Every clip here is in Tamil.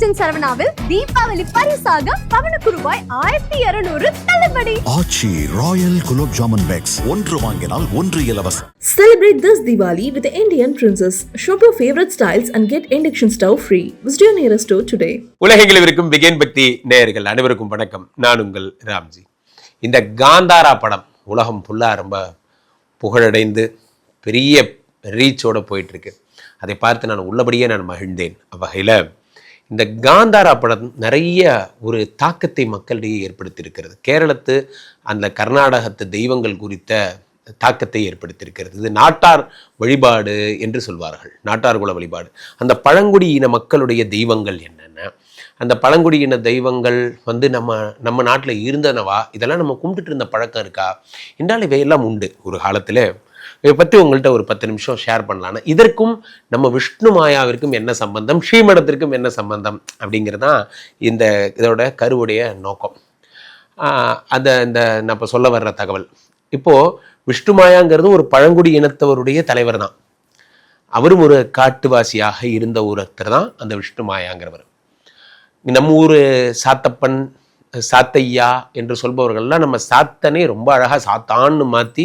ராஜன் சரவணாவில் தீபாவளி பரிசாக பவனுக்கு ரூபாய் ஆயிரத்தி இருநூறு தள்ளுபடி. Aachi royal gulab jamun packs. ஒன்று வாங்கினால் ஒன்று இலவசம். Celebrate this Diwali with the Indian Princess. Shop your favorite styles and get induction stove free. Visit your nearest store today. உலகெங்கிலும் இருக்கும் பிகேன் பக்தி நேயர்கள் அனைவருக்கும் வணக்கம். நான் உங்கள் ராம்ஜி. இந்த காந்தாரா படம் உலகம் ஃபுல்லாக ரொம்ப புகழடைந்து பெரிய ரீச்சோட போயிட்டு இருக்கு. அதை பார்த்து நான் உள்ளபடியே நான் மகிழ்ந்தேன். அவ்வகையில் இந்த காந்தாரா படம் நிறைய ஒரு தாக்கத்தை மக்களிடையே ஏற்படுத்தியிருக்கிறது. கேரளத்து அந்த கர்நாடகத்து தெய்வங்கள் குறித்த தாக்கத்தை ஏற்படுத்தியிருக்கிறது. இது நாட்டார் வழிபாடு என்று சொல்வார்கள். நாட்டார் குல வழிபாடு. அந்த பழங்குடியின மக்களுடைய தெய்வங்கள் என்னென்ன? அந்த பழங்குடியின தெய்வங்கள் வந்து நம்ம நம்ம நாட்டில் இருந்தனவா? இதெல்லாம் நம்ம கும்பிட்டுட்டு இருந்த பழக்கம் இருக்கா? என்றால் இவையெல்லாம் உண்டு. ஒரு காலத்தில் இதை பற்றி உங்கள்கிட்ட ஒரு பத்து நிமிஷம் ஷேர் பண்ணலான்னு இதற்கும் நம்ம விஷ்ணு மாயாவிற்கும் என்ன சம்பந்தம்? ஸ்ரீமடத்திற்கும் என்ன சம்பந்தம்? அப்படிங்கிறது தான் இந்த இதோட கருவுடைய நோக்கம். ஆஹ் அந்த இந்த நான் இப்போ சொல்ல வர்ற தகவல். இப்போது விஷ்ணு மாயாங்கிறது ஒரு பழங்குடி இனத்தவருடைய தலைவர் தான். அவரும் ஒரு காட்டுவாசியாக இருந்த ஒருத்தர் தான் அந்த விஷ்ணு மாயாங்கிறவர். நம்ம ஊர் சாத்தப்பன் சாத்தையா என்று சொல்பவர்கள்லாம் நம்ம சாத்தனே ரொம்ப அழகாக சாத்தான்னு மாற்றி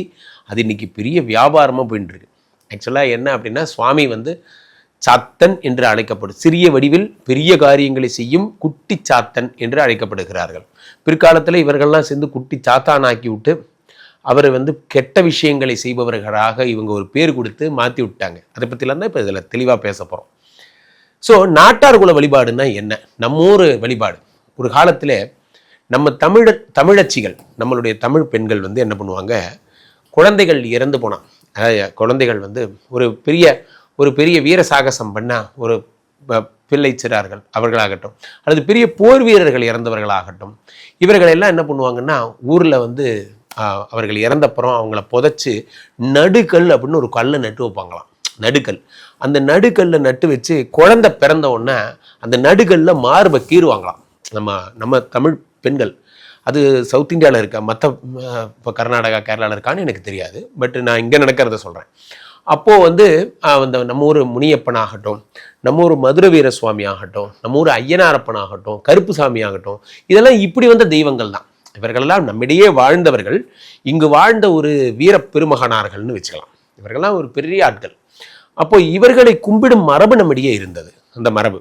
அது இன்னைக்கு பெரிய வியாபாரமாக போயிட்டு இருக்கு ஆக்சுவலாக என்ன அப்படின்னா சுவாமி வந்து சாத்தன் என்று அழைக்கப்படும் சிறிய வடிவில் பெரிய காரியங்களை செய்யும் குட்டி சாத்தன் என்று அழைக்கப்படுகிறார்கள். பிற்காலத்தில் இவர்கள்லாம் சேர்ந்து குட்டி சாத்தானாக்கி விட்டு அவரை வந்து கெட்ட விஷயங்களை செய்பவர்களாக இவங்க ஒரு பேர் கொடுத்து மாற்றி விட்டாங்க. அதை பற்றிலாம் தான் இப்போ இதில் தெளிவாக பேச போகிறோம் ஸோ நாட்டார் குல வழிபாடுன்னா என்ன? நம்ம ஊர் வழிபாடு. ஒரு காலத்தில் நம்ம தமிழர் தமிழச்சிகள் நம்மளுடைய தமிழ் பெண்கள் வந்து என்ன பண்ணுவாங்க? குழந்தைகள் இறந்து போனான். அதாவது குழந்தைகள் வந்து ஒரு பெரிய ஒரு பெரிய வீர சாகசம் பண்ண ஒரு பிள்ளை சிறார்கள் அவர்களாகட்டும் அல்லது பெரிய போர் வீரர்கள் இறந்தவர்களாகட்டும் இவர்கள் எல்லாம் என்ன பண்ணுவாங்கன்னா ஊரில் வந்து அவர்கள் இறந்தப்புறம் அவங்கள புதைச்சி நடுக்கல் அப்படின்னு ஒரு கல்லை நட்டு வைப்பாங்களாம். நடுக்கல். அந்த நடுக்கல்ல நட்டு வச்சு குழந்தை பிறந்த உடனே அந்த நடுக்கல்ல மார்பை கீறுவாங்களாம். நம்ம நம்ம தமிழ் பெண்கள். அது சவுத் இந்தியாவில் இருக்கா? மற்ற இப்போ கர்நாடகா கேரளாவில் இருக்கான்னு எனக்கு தெரியாது. பட் நான் இங்கே நடக்கிறத சொல்கிறேன் அப்போது வந்து அந்த நம்ம ஊர் முனியப்பன் ஆகட்டும் நம்ம ஊர் மதுர வீர சுவாமி ஆகட்டும் நம்ம ஊர் ஐயனாரப்பன் ஆகட்டும் கருப்புசாமி ஆகட்டும் இதெல்லாம் இப்படி வந்த தெய்வங்கள் தான். இவர்களெல்லாம் நம்மிடையே வாழ்ந்தவர்கள். இங்கு வாழ்ந்த ஒரு வீர பெருமகனார்கள்னு வச்சுக்கலாம். இவர்கள்லாம் ஒரு பெரிய ஆட்கள். அப்போ இவர்களை கும்பிடும் மரபு நம்மிடையே இருந்தது அந்த மரபு.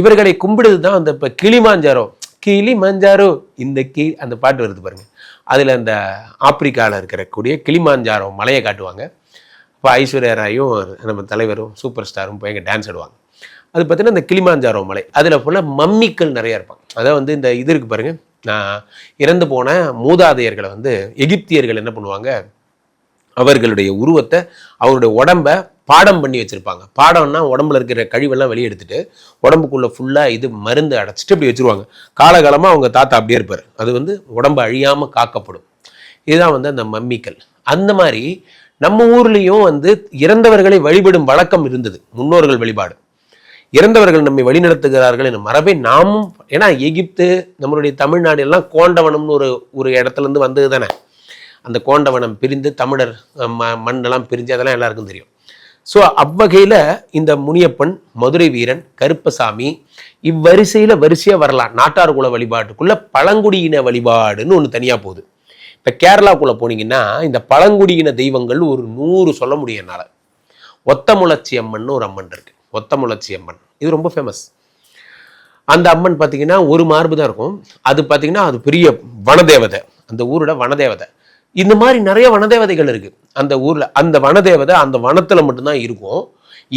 இவர்களை கும்பிடுது தான் அந்த இப்போ கிளிமாஞ்சாரம் கிளி மஞ்சாரோ இந்த கீ அந்த பாட்டு வருது பாருங்க. அதில் அந்த ஆப்பிரிக்காவில் இருக்கக்கூடிய கிளிமாஞ்சாரோ மலையை காட்டுவாங்க. இப்போ ஐஸ்வர்யா ராயும் நம்ம தலைவரும் சூப்பர் ஸ்டாரும் போய் எங்கள் டான்ஸ் ஆடுவாங்க. அது பார்த்தீங்கன்னா இந்த கிளிமாஞ்சாரோ மலை. அதில் ஃபுல்லாக மம்மிக்கள் நிறையா இருப்பாங்க. அதாவது வந்து இந்த இது இருக்கு பாருங்க. நான் இறந்து போன மூதாதையர்களை வந்து எகிப்தியர்கள் என்ன பண்ணுவாங்க? அவர்களுடைய உருவத்தை அவருடைய உடம்ப பாடம் பண்ணி வச்சிருப்பாங்க. பாடம்னா உடம்புல இருக்கிற கழிவெல்லாம் வெளியே எடுத்துட்டு உடம்புக்குள்ள ஃபுல்லா இது மருந்து அடைச்சிட்டு இப்படி வச்சிருவாங்க. காலகாலமா அவங்க தாத்தா அப்படியே இருப்பார். அது வந்து உடம்பு அழியாம காக்கப்படும். இதுதான் வந்து அந்த மம்மிக்கள் அந்த மாதிரி நம்ம ஊர்லேயும் வந்து இறந்தவர்களை வழிபடும் வழக்கம் இருந்தது. முன்னோர்கள் வழிபாடு. இறந்தவர்கள் நம்மை வழிநடத்துகிறார்கள் என மரபை நாமும் ஏன்னா எகிப்து நம்மளுடைய தமிழ்நாடு எல்லாம் கோண்டவனம்னு ஒரு ஒரு இடத்துல இருந்து வந்தது தானே அந்த கோண்டவனம் பிரிந்து தமிழர் ம மண்ணெல்லாம் பிரிஞ்சு அதெல்லாம் எல்லாருக்கும் தெரியும். ஸோ அவ்வகையில் இந்த முனியப்பன் மதுரை வீரன் கருப்பசாமி இவ்வரிசையில் வரிசையாக வரலாம். நாட்டார் குல வழிபாட்டுக்குள்ளே பழங்குடியின வழிபாடுன்னு ஒன்று தனியாக போகுது. இப்போ கேரளாக்குள்ளே போனீங்கன்னா இந்த பழங்குடியின தெய்வங்கள் ஒரு நூறு சொல்ல முடியும் என்னால். ஒத்தமுளச்சி அம்மன் ஒரு அம்மன் இருக்கு. ஒத்தமுளச்சி அம்மன். இது ரொம்ப ஃபேமஸ் அந்த அம்மன் பார்த்தீங்கன்னா ஒரு மார்பு தான் இருக்கும். அது பார்த்தீங்கன்னா அது பெரிய வனதேவதை. அந்த ஊரோட வனதேவதை. இந்த மாதிரி நிறைய வனதேவதைகள் இருக்குது அந்த ஊரில் அந்த வனதேவதை அந்த வனத்தில் மட்டும்தான் இருக்கும்.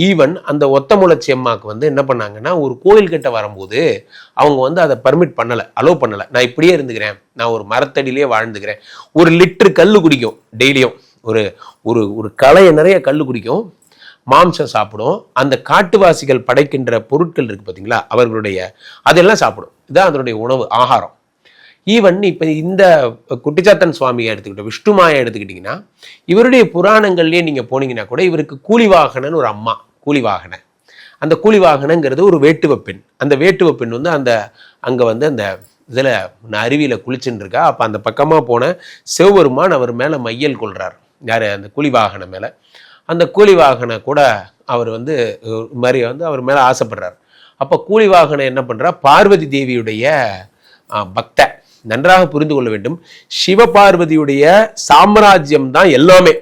ஈவன் அந்த ஒத்தமுளச்சி அம்மாவுக்கு வந்து என்ன பண்ணாங்கன்னா ஒரு கோயில் கிட்ட வரும்போது அவங்க வந்து அதை பர்மிட் பண்ணலை அலோவ் பண்ணலை. நான் இப்படியே இருந்துக்கிறேன். நான் ஒரு மரத்தடியிலேயே வாழ்ந்துக்கிறேன். ஒரு லிட்டரு கல் குடிக்கும் டெய்லியும். ஒரு ஒரு ஒரு கலையை நிறைய கல் குடிக்கும். மாம்சம் சாப்பிடும். அந்த காட்டுவாசிகள் படைக்கின்ற பொருட்கள் இருக்குது பார்த்தீங்களா அவர்களுடைய அதெல்லாம் சாப்பிடும். இதுதான் அதனுடைய உணவு ஆகாரம். ஈவன் இப்போ இந்த குட்டிச்சாத்தன் சுவாமியை எடுத்துக்கிட்டோம் விஷ்ணுமாயை எடுத்துக்கிட்டிங்கன்னா இவருடைய புராணங்கள்லேயே நீங்கள் போனீங்கன்னா கூட இவருக்கு கூலிவாகனன்னு ஒரு அம்மா கூலிவாகன அந்த கூலிவாகனங்கிறது ஒரு வேட்டுவ பெண். அந்த வேட்டுவ பெண் வந்து அந்த அங்கே வந்து அந்த இதில் அருவியில் குளிச்சுன்னு இருக்கா அப்போ அந்த பக்கமாக போன சிவபெருமான் அவர் மேலே மையல் கொள்கிறார் யார்? அந்த கூலிவாகன மேலே. அந்த கூலிவாகனை கூட அவர் வந்து மாதிரி வந்து அவர் மேலே ஆசைப்படுறார். அப்போ கூலி வாகனம் என்ன பண்ணுறா பார்வதி தேவியுடைய பக்த. நன்றாக புரிந்து கொள்ள வேண்டும். சிவபார்வதியுடைய சாம்ராஜ்யம் தான் எல்லாமே.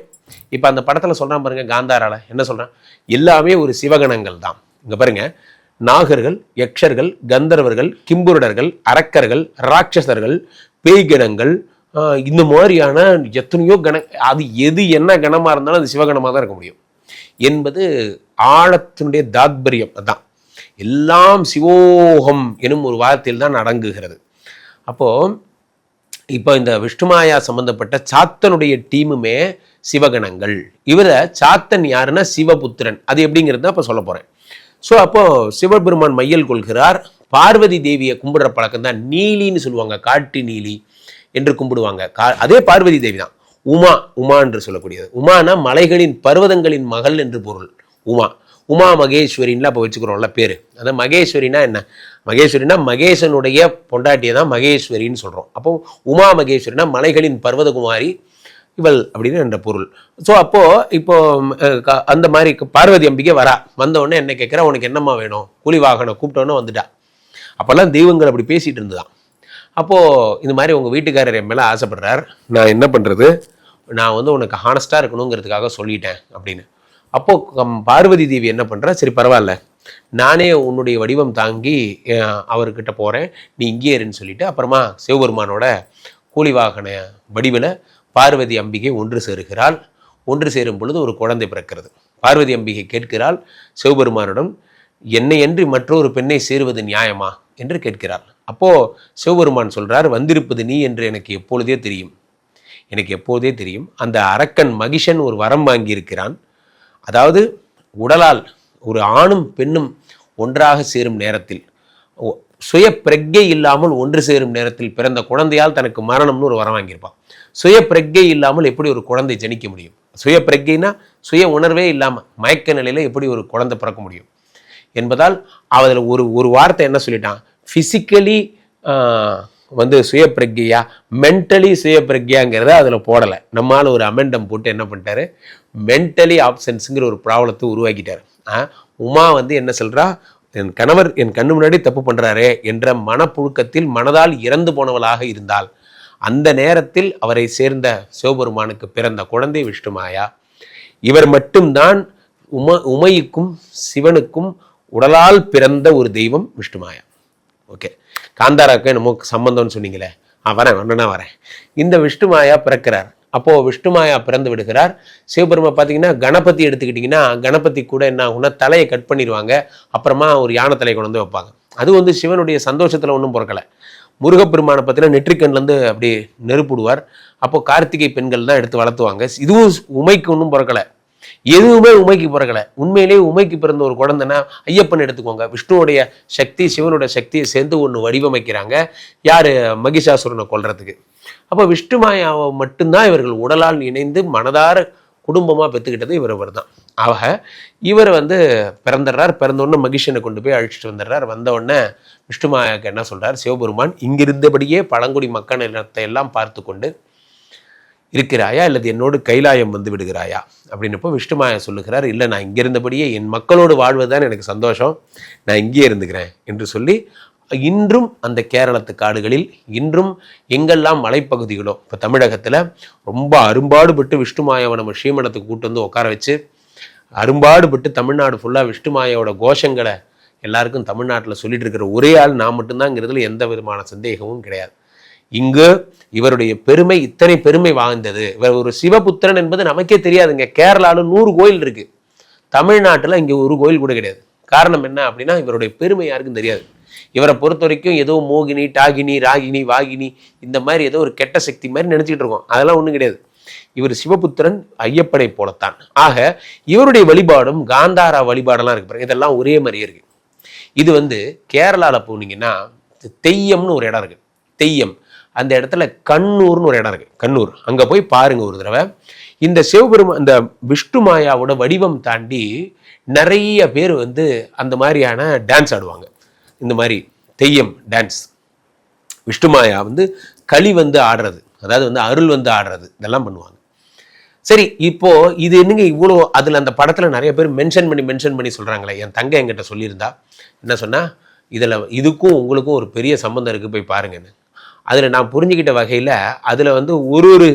இப்போ அந்த படத்தில் சொல்கிறான் பாருங்க காந்தாரால. என்ன சொல்கிறான் எல்லாமே ஒரு சிவகணங்கள் தான். இங்கே பாருங்க. நாகர்கள் யக்ஷர்கள் கந்தர்வர்கள் கிம்புருடர்கள் அரக்கர்கள் ராட்சசர்கள் பேய்கணங்கள் இந்த மாதிரியான எத்தனையோ கண அது எது என்ன கணமாக இருந்தாலும் அது சிவகணமாக தான் இருக்க முடியும். என்பது ஆழத்தினுடைய தாத்பரியம். அதான். எல்லாம் சிவோகம் எனும் ஒரு வார்த்தையில் தான் அடங்குகிறது. அப்போது இப்போ இந்த விஷ்ணுமாயா சம்பந்தப்பட்ட சாத்தனுடைய டீமுமே சிவகணங்கள். இவரை சாத்தன் யாருன்னா சிவபுத்திரன். அது எப்படிங்கிறது தான் இப்போ சொல்ல போகிறேன் ஸோ அப்போது சிவபெருமான் மையல் கொள்கிறார். பார்வதி தேவியை கும்பிடுற பழக்கம் தான் நீலின்னு சொல்லுவாங்க காட்டு நீலி என்று கும்பிடுவாங்க. கா அதே பார்வதி தேவி தான். உமா உமா என்று சொல்லக்கூடியது. உமானா மலைகளின் பர்வதங்களின் மகள் என்று பொருள். உமா. உமா மகேஸ்வரின்லாம் அப்போ வச்சுக்கிறோம்ல பேர். அந்த மகேஸ்வரினா என்ன? மகேஸ்வரினா மகேசனுடைய பொண்டாட்டியை தான் மகேஸ்வரின்னு சொல்கிறோம் அப்போ உமா மகேஸ்வரினா மலைகளின் பர்வதகுமாரி இவள் அப்படின்னு என்ற பொருள். ஸோ அப்போது இப்போ அந்த மாதிரி பார்வதி அம்பிகை வரா. வந்த என்ன கேட்குறா உனக்கு என்னம்மா வேணும்? கூலி வாகனம் கூப்பிட்டோன்னே வந்துட்டா. அப்போல்லாம் தெய்வங்கள் அப்படி பேசிகிட்டு இருந்துதான். அப்போது இந்த மாதிரி உங்கள் வீட்டுக்காரர் என் மேலே ஆசைப்படுறார். நான் என்ன பண்ணுறது நான் வந்து உனக்கு ஹானஸ்ட்டாக இருக்கணுங்கிறதுக்காக சொல்லிட்டேன் அப்படின்னு. அப்போது பார்வதி தேவி என்ன பண்ணுறா சரி பரவாயில்ல. நானே உன்னுடைய வடிவம் தாங்கி அவர்கிட்ட போகிறேன் நீ இங்கே இருன்னு சொல்லிட்டு அப்புறமா சிவபெருமானோட கூலி வாகன வடிவில் பார்வதி அம்பிகை ஒன்று சேருகிறாள். ஒன்று சேரும் பொழுது ஒரு குழந்தை பிறக்கிறது. பார்வதி அம்பிகை கேட்கிறாள் சிவபெருமானிடம் என்னை அன்றி மற்றொரு பெண்ணை சேருவது நியாயமா? என்று கேட்கிறாள். அப்போது சிவபெருமான் சொல்கிறார் வந்திருப்பது நீ என்று எனக்கு எப்பொழுதே தெரியும். எனக்கு எப்போதே தெரியும். அந்த அரக்கன் மகிஷன் ஒரு வரம் வாங்கியிருக்கிறான். அதாவது உடலால் ஒரு ஆணும் பெண்ணும் ஒன்றாக சேரும் நேரத்தில் சுய பிரக்ஞை இல்லாமல் ஒன்று சேரும் நேரத்தில் பிறந்த குழந்தையால் தனக்கு மரணம்னு ஒரு வரம் வாங்கியிருப்பான். சுய பிரக்ஞை இல்லாமல் எப்படி ஒரு குழந்தை ஜனிக்க முடியும்? சுய பிரக்ஞைனா சுய உணர்வே இல்லாமல் மயக்க நிலையில் எப்படி ஒரு குழந்தை பிறக்க முடியும்? என்பதால் அதில் ஒரு ஒரு வார்த்தை என்ன சொல்லிட்டான்? ஃபிசிக்கலி வந்து சுய பிரக்யா மென்டலி சுய பிரக்யாங்கிறத அதில் போடலை. நம்மால் ஒரு அமெண்டம் போட்டு என்ன பண்ணிட்டாரு? மென்டலி ஆப்சன்ஸுங்கிற ஒரு ப்ராப்ளத்தை உருவாக்கிட்டார். ஆ, உமா வந்து என்ன சொல்கிறா என் கணவர் என் கண்ணு முன்னாடி தப்பு பண்ணுறாரே என்ற மனப்புழுக்கத்தில் மனதால் இறந்து போனவளாக இருந்தால் அந்த நேரத்தில் அவரை சேர்ந்த சிவபெருமானுக்கு பிறந்த குழந்தை விஷ்ணுமாயா இவர் மட்டும்தான் உம உமையுக்கும் சிவனுக்கும் உடலால் பிறந்த ஒரு தெய்வம் விஷ்ணுமாயா. ஓகே. காந்தாராக்கு என்னமோ சம்பந்தம்னு சொன்னீங்களே. ஆ வரேன் ஒன்றுனா வரேன். இந்த விஷ்ணுமாயா பிறக்கிறார். அப்போது விஷ்ணுமாயா பிறந்து விடுகிறார். சிவபெருமா பார்த்தீங்கன்னா கணபதி எடுத்துக்கிட்டிங்கன்னா கணபதி கூட என்ன ஆகும்னா தலையை கட் பண்ணிடுவாங்க. அப்புறமா ஒரு யானை தலையை கொண்டு வந்து வைப்பாங்க. அது வந்து சிவனுடைய சந்தோஷத்தில் ஒன்றும் பிறக்கலை. முருகப்பெருமானை பார்த்தீங்கன்னா நெற்றிக்கண்லேருந்து அப்படி நெருப்புடுவார். அப்போது கார்த்திகை பெண்கள் தான் எடுத்து வளர்த்துவாங்க. இதுவும் உமைக்கு ஒன்றும் பிறக்கலை. எதுவுமே உமைக்கு பிறகலை உண்மையிலேயே உமைக்கு பிறந்த ஒரு குழந்தைன்னா ஐயப்பன் எடுத்துக்கோங்க. விஷ்ணுவுடைய சக்தி சிவனுடைய சக்தியை சேர்ந்து ஒன்று வடிவமைக்கிறாங்க. யார்? மகிஷாசுரனை கொல்றதுக்கு. அப்போ விஷ்ணு மாயாவை மட்டும்தான் இவர்கள் உடலால் இணைந்து மனதார குடும்பமாக பெற்றுக்கிட்டது இவர் இவர் தான். ஆக இவர் வந்து பிறந்துடுறார். பிறந்தோடனே மகிஷனை கொண்டு போய் அழிச்சிட்டு வந்துடுறார். வந்தவுடனே விஷ்ணுமாயாவுக்கு என்ன சொல்கிறார் சிவபெருமான் இங்கிருந்தபடியே பழங்குடி மக்கள் இனத்தை எல்லாம் பார்த்து கொண்டு இருக்கிறாயா அல்லது என்னோடு கைலாயம் வந்து விடுகிறாயா? அப்படின்னப்போ விஷ்ணுமாயா சொல்லுகிறார் இல்லை நான் இங்கே இருந்தபடியே என் மக்களோடு வாழ்வதுதான் எனக்கு சந்தோஷம். நான் இங்கேயே இருந்துக்கிறேன் என்று சொல்லி இன்றும் அந்த கேரளத்து காடுகளில் இன்றும் எங்கெல்லாம் மலைப்பகுதிகளோ இப்போ தமிழகத்தில் ரொம்ப அரும்பாடுபட்டு விஷ்ணுமாயாவை நம்ம ஸ்ரீமணத்துக்கு கூட்டு வந்து உட்கார வச்சு அரும்பாடுபட்டு தமிழ்நாடு ஃபுல்லாக விஷ்ணுமாயாவோட கோஷங்களை எல்லாருக்கும் தமிழ்நாட்டில் சொல்லிட்டு இருக்கிற ஒரே ஆள் நான் மட்டும்தாங்கிறதுல எந்த விதமான சந்தேகமும் கிடையாது. இங்கு இவருடைய பெருமை இத்தனை பெருமை வாய்ந்தது. இவர் ஒரு சிவபுத்திரன் என்பது நமக்கே தெரியாதுங்க. கேரளாவில் நூறு கோயில் இருக்கு. தமிழ்நாட்டில் இங்கே ஒரு கோயில் கூட கிடையாது. காரணம் என்ன அப்படின்னா இவருடைய பெருமை யாருக்கும் தெரியாது. இவரை பொறுத்த வரைக்கும் ஏதோ மோகினி டாகினி ராகினி வாகினி இந்த மாதிரி ஏதோ ஒரு கெட்ட சக்தி மாதிரி நினைச்சிட்டு இருக்கோம். அதெல்லாம் ஒன்றும் கிடையாது. இவர் சிவபுத்திரன் ஐயப்பனை போலத்தான். ஆக இவருடைய வழிபாடும் காந்தாரா வழிபாடெல்லாம் இருக்கு பாருங்க. இதெல்லாம் ஒரே மாதிரியே இருக்கு. இது வந்து கேரளாவில் போனீங்கன்னா தெய்யம்னு ஒரு இடம் இருக்கு. தெய்யம். அந்த இடத்துல கண்ணூர்னு ஒரு இடம் இருக்கு. கண்ணூர். அங்கே போய் பாருங்க ஒரு தடவை. இந்த சிவபெருமா இந்த விஷ்ணு மாயாவோட வடிவம் தாண்டி நிறைய பேர் வந்து அந்த மாதிரியான டான்ஸ் ஆடுவாங்க. இந்த மாதிரி தெய்யம் டான்ஸ் விஷ்ணு மாயா வந்து களி வந்து ஆடுறது. அதாவது வந்து அருள் வந்து ஆடுறது. இதெல்லாம் பண்ணுவாங்க. சரி இப்போ இது என்னங்க இவ்வளோ? அதில் அந்த படத்தில் நிறைய பேர் மென்ஷன் பண்ணி மென்ஷன் பண்ணி சொல்கிறாங்களே என் தங்கை என்கிட்ட சொல்லியிருந்தா. என்ன சொன்னால் இதில் இதுக்கும் உங்களுக்கும் ஒரு பெரிய சம்மந்தம் இருக்குது போய் பாருங்கன்னு. அதில் நான் புரிஞ்சுக்கிட்ட வகையில் அதில் வந்து ஒரு ஒரு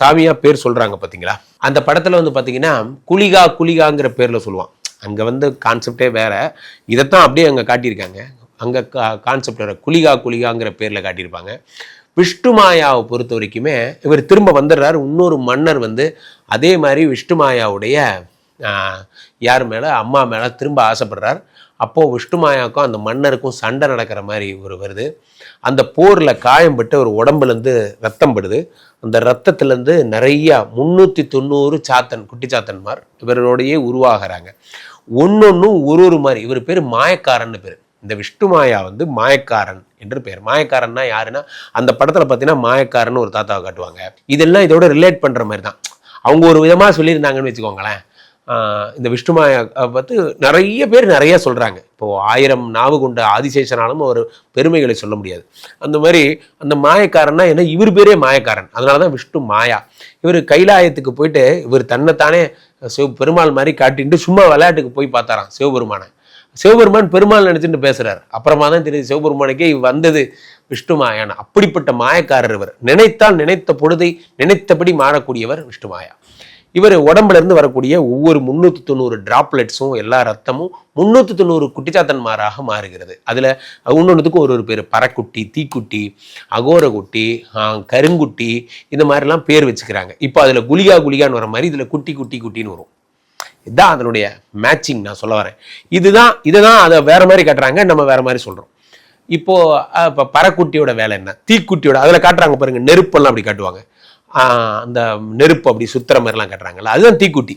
சாமியாக பேர் சொல்கிறாங்க பார்த்தீங்களா அந்த படத்தில் வந்து பார்த்தீங்கன்னா குளிகா குளிகாங்கிற பேரில் சொல்லுவான். அங்கே வந்து கான்செப்டே வேறு. இதைத்தான் அப்படியே அங்கே காட்டியிருக்காங்க. அங்கே கான்செப்ட் வேற குளிகா குளிகாங்கிற பேரில் காட்டியிருப்பாங்க. விஷ்ணுமாயாவை பொறுத்த வரைக்குமே இவர் திரும்ப வந்துடுறாரு. இன்னொரு மன்னர் வந்து அதே மாதிரி விஷ்ணுமாயாவுடைய யார் மேலே? அம்மா மேலே திரும்ப ஆசைப்படுறார். அப்போது விஷ்ணுமாயாவுக்கும் அந்த மன்னருக்கும் சண்டை நடக்கிற மாதிரி ஒரு வருது. அந்த போரில் காயம்பட்டு ஒரு உடம்புலேருந்து ரத்தம் படுது அந்த ரத்தத்துலேருந்து நிறையா முந்நூற்றி தொண்ணூறு சாத்தன் குட்டி சாத்தன்மார் இவரோடையே உருவாகிறாங்க. ஒன்னொன்னும் ஒரு ஒரு மாதிரி. இவர் பேர் மாயக்காரன்னு பேர். இந்த விஷ்ணு மாயா வந்து மாயக்காரன் என்று பேர். மாயக்காரன்னா யாருன்னா அந்த படத்தில் பார்த்தீங்கன்னா மாயக்காரன் ஒரு தாத்தாவை காட்டுவாங்க. இதெல்லாம் இதோட ரிலேட் பண்ணுற மாதிரி தான் அவங்க ஒரு விதமாக சொல்லியிருந்தாங்கன்னு வச்சுக்கோங்களேன். இந்த விஷ்ணு மாயா பார்த்து நிறைய பேர் நிறைய சொல்கிறாங்க இப்போது ஆயிரம் நாவு கொண்ட ஆதிசேஷனாலும் ஒரு பெருமைகளை சொல்ல முடியாது. அந்த மாதிரி அந்த மாயக்காரன்னா என்ன? இவர் பேரே மாயக்காரன். அதனால தான் விஷ்ணு மாயா. இவர் கைலாயத்துக்கு போயிட்டு இவர் தன்னைத்தானே சிவ பெருமாள் மாதிரி காட்டிட்டு சும்மா விளையாட்டுக்கு போய் பார்த்தாராம் சிவபெருமானை. சிவபெருமான் பெருமாள் நினச்சிட்டு பேசுறாரு. அப்புறமா தான் தெரியுது சிவபெருமானுக்கே வந்தது விஷ்ணு மாயான் அப்படிப்பட்ட மாயக்காரர் இவர். நினைத்தால் நினைத்த பொழுதை நினைத்தபடி மாறக்கூடியவர் விஷ்ணு மாயா. இவர் உடம்புல இருந்து வரக்கூடிய ஒவ்வொரு முந்நூற்றி தொண்ணூறு டிராப்லெட்ஸும் எல்லா ரத்தமும் முந்நூற்றி தொண்ணூறு குட்டிச்சாத்தன்மாராக மாறுகிறது. அதில் ஒன்று ஒரு ஒரு பேர் பறக்குட்டி தீக்குட்டி அகோரகுட்டி கருங்குட்டி இந்த மாதிரிலாம் பேர் வச்சுக்கிறாங்க. இப்போ அதில் குளிகா குலியான்னு வர மாதிரி இதில் குட்டி குட்டி குட்டின்னு வரும். இதுதான் அதனுடைய மேட்சிங் நான் சொல்ல வரேன். இதுதான் இதுதான் அதை வேற மாதிரி காட்டுறாங்க நம்ம வேற மாதிரி சொல்கிறோம் இப்போ இப்போ பறக்குட்டியோட வேலை என்ன? தீக்குட்டியோட அதில் காட்டுறாங்க பாருங்க நெருப்பெல்லாம் அப்படி காட்டுவாங்க. அந்த நெருப்பு அப்படி சுத்துற மாதிரிலாம் கட்டுறாங்கல்ல அதுதான் தீக்குட்டி.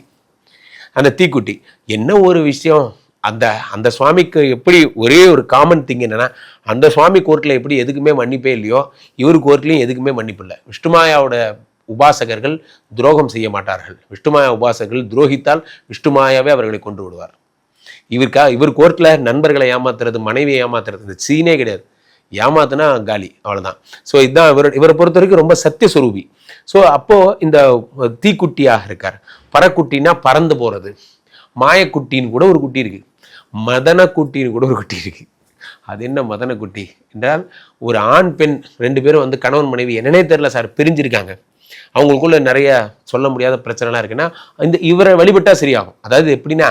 அந்த தீக்குட்டி. என்ன ஒரு விஷயம்? அந்த அந்த சுவாமிக்கு எப்படி ஒரே ஒரு காமன் திங் என்னென்னா அந்த சுவாமி கோர்ட்டில் எப்படி எதுக்குமே மன்னிப்பே இல்லையோ இவர் கோர்ட்லையும் எதுக்குமே மன்னிப்பு இல்லை. விஷ்ணுமாயாவோட உபாசகர்கள் துரோகம் செய்ய மாட்டார்கள். விஷ்ணுமாயா உபாசகர்கள் துரோகித்தால் விஷ்ணுமாயாவே அவர்களை கொண்டு விடுவார். இவருக்கா இவர் கோர்ட்டில் நண்பர்களை ஏமாத்துறது மனைவியை ஏமாத்துறது இந்த சீனே கிடையாது. ஏமாத்துனா காலி அவ்வளோதான் ஸோ இதுதான் இவர் இவரை பொறுத்த வரைக்கும் ரொம்ப சத்தியஸ்வரூபி. ஸோ அப்போது இந்த தீக்குட்டியாக இருக்கார். பறக்குட்டினா பறந்து போகிறது மாயக்குட்டின்னு கூட ஒரு குட்டி இருக்குது மதனக்குட்டின்னு கூட ஒரு குட்டி இருக்குது அது என்ன மதனக்குட்டி என்றால் ஒரு ஆண் பெண் ரெண்டு பேரும் வந்து கணவன் மனைவி என்னன்னே தெரில சார் பிரிஞ்சிருக்காங்க. அவங்களுக்குள்ள நிறைய சொல்ல முடியாத பிரச்சனைலாம் இருக்குன்னா இந்த இவரை வழிபட்டால் சரியாகும். அதாவது எப்படின்னா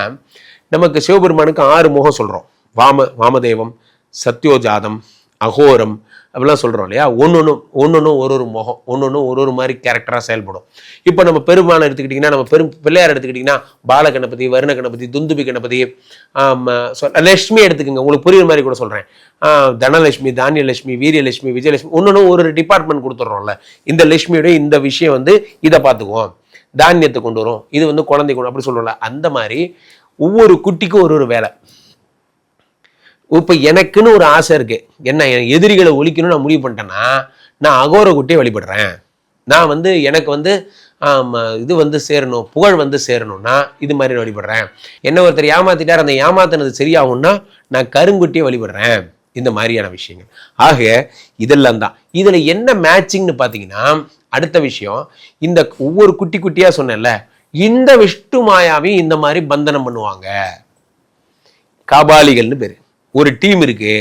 நமக்கு சிவபெருமானுக்கு ஆறு முகம் சொல்கிறோம் வாம வாமதேவம் சத்யோஜாதம் அகோரம் அப்படிலாம் சொல்கிறோம் இல்லையா? ஒன்று ஒன்று ஒன்று ஒரு ஒரு முகம் ஒன்று ஒன்று ஒரு ஒரு மாதிரி கேரக்டராக செயல்படும். இப்போ நம்ம பெருமானை எடுத்துக்கிட்டிங்கன்னா நம்ம பெரும் பிள்ளையார் எடுத்துக்கிட்டிங்கன்னா பால கணபதி வருண கணபதி துந்துபி கணபதி லட்சுமி எடுத்துக்கோங்க உங்களுக்கு புரியுற மாதிரி கூட சொல்கிறேன் தனலட்சுமி தானியலட்சுமி வீரியலட்சுமி விஜயலட்சுமி ஒன்று ஒரு ஒரு டிபார்ட்மெண்ட் கொடுத்துட்றோம்ல இந்த லட்சுமியோட இந்த விஷயம் வந்து இதை பார்த்துக்குவோம். தானியத்தை கொண்டு வரும். இது வந்து குழந்தை கொண்டு அப்படி சொல்லுவோம்ல. அந்த மாதிரி ஒவ்வொரு குட்டிக்கும் ஒரு ஒரு வேலை. இப்போ எனக்குன்னு ஒரு ஆசை இருக்கு. என்ன என் எதிரிகளை ஒழிக்கணும்னு நான் முடிவு பண்ணிட்டேன்னா நான் அகோர குட்டியை வழிபடுறேன். நான் வந்து எனக்கு வந்து இது வந்து சேரணும் புகழ் வந்து சேரணும்னா இது மாதிரி வழிபடுறேன். என்ன ஒருத்தர் ஏமாத்திட்டார் அந்த ஏமாத்தினது சரியாகும்னா நான் கருங்குட்டியை வழிபடுறேன். இந்த மாதிரியான விஷயங்கள். ஆக இதெல்லாம் தான். இதில் என்ன மேட்சிங்னு பார்த்தீங்கன்னா அடுத்த விஷயம் இந்த ஒவ்வொரு குட்டி குட்டியாக சொன்னேன்ல இந்த விஷ்ணு மாயாவையும் இந்த மாதிரி பந்தனம் பண்ணுவாங்க. காபாலிகள்னு பேர். ஒரு டீம் இருக்கு.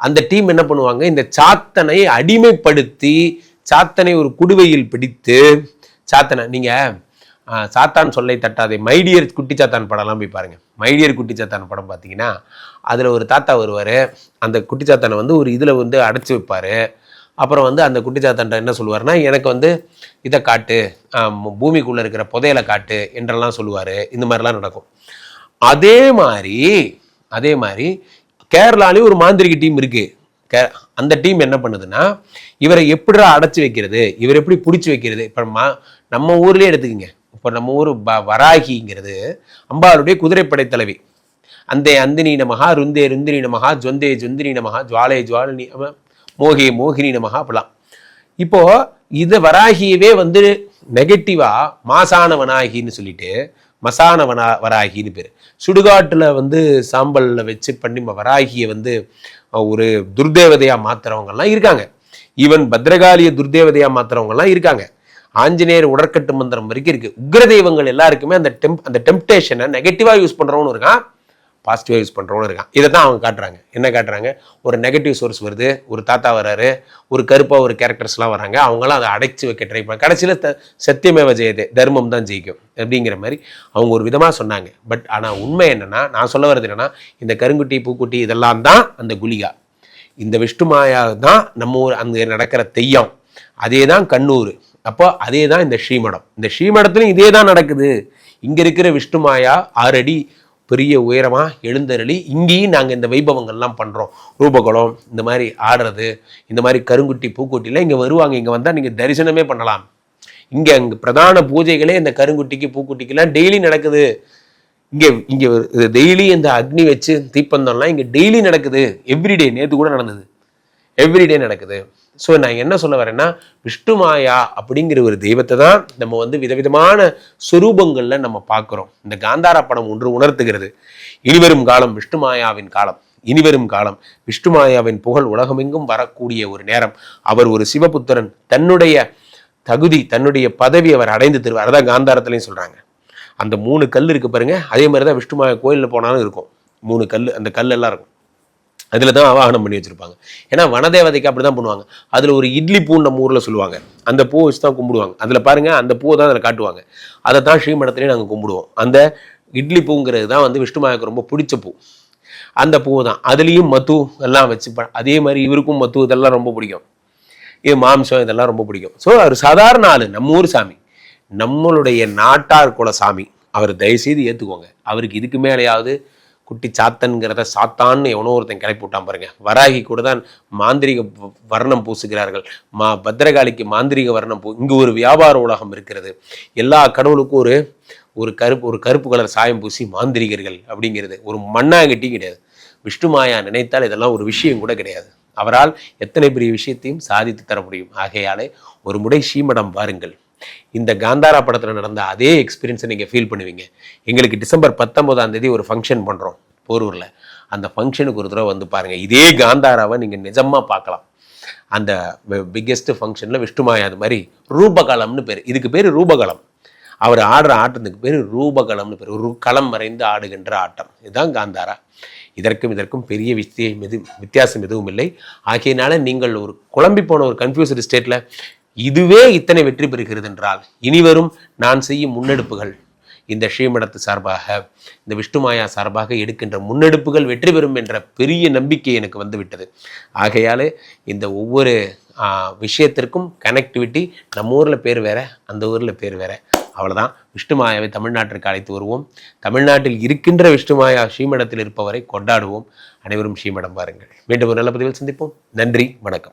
அந்த டீம் என்ன பண்ணுவாங்க? இந்த சாத்தனை அடிமைப்படுத்தி சாத்தனை ஒரு குடுவையில் பிடித்து சாத்தனை நீங்க சாத்தான் சொல்லை தட்டாதே. மைடியர் குட்டி சாத்தான் படம்லாம் போய் பாருங்க. மைடியர் குட்டி சாத்தான் படம் பார்த்தீங்கன்னா அதில் ஒரு தாத்தா வருவார். அந்த குட்டி சாத்தானை வந்து ஒரு இதில் வந்து அடைச்சி வைப்பார். அப்புறம் வந்து அந்த குட்டி சாத்தான்ட்ட என்ன சொல்லுவார்னா எனக்கு வந்து இதை காட்டு. பூமிக்குள்ளே இருக்கிற புதையலை காட்டு என்றெல்லாம் சொல்லுவார். இந்த மாதிரிலாம் நடக்கும். அதே மாதிரி அதே மாதிரி கேரளாலேயும் ஒரு மாந்திரிக டீம் இருக்கு. கே அந்த டீம் என்ன பண்ணுதுன்னா இவரை எப்படிடா அடைச்சி வைக்கிறது இவர் எப்படி பிடிச்சி வைக்கிறது இப்போ மா நம்ம ஊர்லேயே எடுத்துக்கோங்க. இப்போ நம்ம ஊர் ப வராகிங்கிறது அம்பாளுடைய குதிரைப்படை தலைவி. அந்த அந்தினி நமகா ருந்தே ருந்தினி நமகா ஜொந்தே ஜொந்தினி நமகா ஜுவாலே ஜுவாலினி மோகே மோகினி நமகா அப்படிலாம். இப்போ இது வராகியவே வந்து நெகட்டிவாக மாசானவனாகின்னு சொல்லிட்டு மசான வனா வராகின்னு பேர். சுடுகாட்டில் வந்து சாம்பலில் வச்சு பண்ணி வராகியை வந்து ஒரு துர்தேவதையாக மாத்துறவங்கலாம் இருக்காங்க. ஈவன் பத்ரகாளிய துர்தேவதையாக மாத்துறவங்கலாம் இருக்காங்க. ஆஞ்சநேயர் உடற்கட்டு மந்திரம் வரைக்கும் இருக்கு. உக்ர தெய்வங்கள் எல்லாருக்குமே அந்த டெம்ப் அந்த டெம்டேஷனை நெகட்டிவாக யூஸ் பண்றவனும் இருக்கான். பாசிட்டிவாக யூஸ் பண்ணுறவனும் இருக்கான் இதை தான் அவங்க காட்டுறாங்க. என்ன காட்டுறாங்க? ஒரு நெகட்டிவ் சோர்ஸ் வருது ஒரு தாத்தா வராரு ஒரு கருப்பாக ஒரு கேரக்டர்ஸ்லாம் வராங்க அவங்களாம் அதை அடைச்சி வைக்க ட்ரை பண்ண கடைசியில் த சத்தியமே ஜெயதே தர்மம் தான் ஜெயிக்கும் அப்படிங்கிற மாதிரி அவங்க ஒரு விதமாக சொன்னாங்க. பட் ஆனால் உண்மை என்னென்னா நான் சொல்ல வர்றது என்னென்னா இந்த கருங்குட்டி பூக்குட்டி இதெல்லாம் தான் அந்த குலிகா இந்த விஷ்ணுமாயா தான் நம்ம ஊர் அங்கே நடக்கிற தெய்யம். அதே தான் கண்ணூர். அப்போ அதே தான் இந்த ஸ்ரீமடம். இந்த ஸ்ரீமடத்துலையும் இதே தான் நடக்குது. இங்கே இருக்கிற விஷ்ணுமாயா ஆறடி பெரிய உயரமாக எழுந்தருளி இங்கேயும் நாங்கள் இந்த வைபவங்கள்லாம் பண்ணுறோம் ரூபகுளம் இந்த மாதிரி ஆடுறது இந்த மாதிரி கருங்குட்டி பூக்குட்டியில் இங்கே வருவாங்க. இங்கே வந்தால் நீங்கள் தரிசனமே பண்ணலாம். இங்கே அங்கே பிரதான பூஜைகளே இந்த கருங்குட்டிக்கு பூக்குட்டிக்கெல்லாம் டெய்லி நடக்குது. இங்கே இங்கே டெய்லி இந்த அக்னி வச்சு தீப்பந்தம்லாம் இங்கே டெய்லி நடக்குது. எவ்ரிடே நேற்று கூட நடந்தது. எவ்ரிடே நடக்குது. ஸோ நான் என்ன சொல்ல வரேன்னா விஷ்ணுமாயா அப்படிங்கிற ஒரு தெய்வத்தை தான் நம்ம வந்து விதவிதமான சுரூபங்களில் நம்ம பார்க்குறோம். இந்த காந்தாரா படம் ஒன்று உணர்த்துகிறது. இனிவரும் காலம் விஷ்ணுமாயாவின் காலம். இனிவரும் காலம் விஷ்ணுமாயாவின் புகழ் உலகமெங்கும் வரக்கூடிய ஒரு நேரம். அவர் ஒரு சிவபுத்திரன். தன்னுடைய தகுதி தன்னுடைய பதவி அவர் அடைந்து தருவார். அதான் காந்தாரத்துலையும் சொல்கிறாங்க அந்த மூணு கல் இருக்கு பாருங்க. அதே மாதிரி தான் விஷ்ணுமாயா கோயிலில் போனாலும் இருக்கும். மூணு கல் அந்த கல் எல்லாம் இருக்கும். அதில் தான் ஆவாகனம் பண்ணி வச்சுருப்பாங்க. ஏன்னா வனதேவதைக்கு அப்படி தான் பண்ணுவாங்க. அதில் ஒரு இட்லி பூ நம்ம ஊரில் சொல்லுவாங்க. அந்த பூ வச்சு தான் கும்பிடுவாங்க. அதில் பாருங்கள் அந்த பூவை தான் அதில் காட்டுவாங்க. அதை தான் ஸ்ரீமடத்துலேயே நாங்கள் கும்பிடுவோம். அந்த இட்லி பூங்கிறது தான் வந்து விஷ்ணுமாயாவுக்கு ரொம்ப பிடிச்ச பூ. அந்த பூ தான். அதுலேயும் மத்து எல்லாம் வச்சு அதே மாதிரி இவருக்கும் மத்து இதெல்லாம் ரொம்ப பிடிக்கும். இது மாம்சம் இதெல்லாம் ரொம்ப பிடிக்கும். ஸோ அவர் சாதாரண ஆளு நம்ம ஊர் சாமி. நம்மளுடைய நாட்டார் குல சாமி. அவர் தயவுசெய்து ஏற்றுக்கோங்க அவருக்கு இதுக்கு மேலேயாவது குட்டி சாத்தன்கிறத சாத்தான்னு எவனோ ஒருத்தன் கிளப்பி விட்டான் பாருங்க. வராகி கூட தான் மாந்திரிக வ- வர்ணம் பூசுகிறார்கள். மா பத்ரகாளிக்கு மாந்திரிக வர்ணம் பூ இங்கு ஒரு வியாபார உலகம் இருக்கிறது. எல்லா கடவுளுக்கும் ஒரு ஒரு கருப்பு ஒரு கருப்பு கலர் சாயம் பூசி மாந்திரிகர்கள் அப்படிங்கிறது. ஒரு மண்ணாங்கட்டி கிடையாது. விஷ்ணுமாயா நினைத்தால் இதெல்லாம் ஒரு விஷயம் கூட கிடையாது. அவரால் எத்தனை பெரிய விஷயத்தையும் சாதித்து தர முடியும். ஆகையாலே ஒரு முறை ஸ்ரீமடம் பாருங்கள் இந்த காந்தாரா படத்தில் நடந்த அதே எக்ஸ்பீரியன்ஸை நீங்கள் ஃபீல் பண்ணுவீங்க. எங்களுக்கு டிசம்பர் பத்தொன்பதாம் தேதி ஒரு ஃபங்க்ஷன் பண்ணுறோம் போரூரில். அந்த ஃபங்க்ஷனுக்கு ஒரு தடவை வந்து பாருங்கள் இதே காந்தாராவை நீங்கள் நிஜமாக பார்க்கலாம். அந்த பிக்கெஸ்ட் ஃபங்க்ஷனில் விஷ்ணுமாயா அது மாதிரி ரூபகலம்னு பேர். இதுக்கு பேர் ரூபகலம். அவர் ஆடுற ஆட்டத்துக்கு பேர் ரூபகலம்னு பேர். ஒரு களம் மறைந்து ஆடுகின்ற ஆட்டம். இதுதான் காந்தாரா. இதற்கும் இதற்கும் பெரிய விஷயம் எது வித்தியாசம் எதுவும் இல்லை. ஆகையினால நீங்கள் ஒரு குழம்பி போன ஒரு கன்ஃபியூஸ்டு ஸ்டேட்டில் இதுவே இத்தனை வெற்றி பெறுகிறது என்றால் இனிவரும் நான் செய்யும் முன்னெடுப்புகள். இந்த ஸ்ரீமடத்து சார்பாக இந்த விஷ்ணுமாயா சார்பாக எடுக்கின்ற முன்னெடுப்புகள் வெற்றி பெறும் என்ற பெரிய நம்பிக்கை எனக்கு வந்துவிட்டது. ஆகையால் ஆகையாலே இந்த ஒவ்வொரு விஷயத்திற்கும் கனெக்டிவிட்டி நம்ம ஊரில் பேர் வேற அந்த ஊரில் பேர் வேற. அவ்வளோதான் விஷ்ணுமாயாவை தமிழ்நாட்டிற்கு அழைத்து வருவோம். தமிழ்நாட்டில் இருக்கின்ற விஷ்ணுமாயா ஸ்ரீமடத்தில் இருப்பவரை கொண்டாடுவோம். அனைவரும் ஸ்ரீமடம் பாருங்கள் மீண்டும் ஒரு நல்ல பதிவில் சந்திப்போம். நன்றி. வணக்கம்.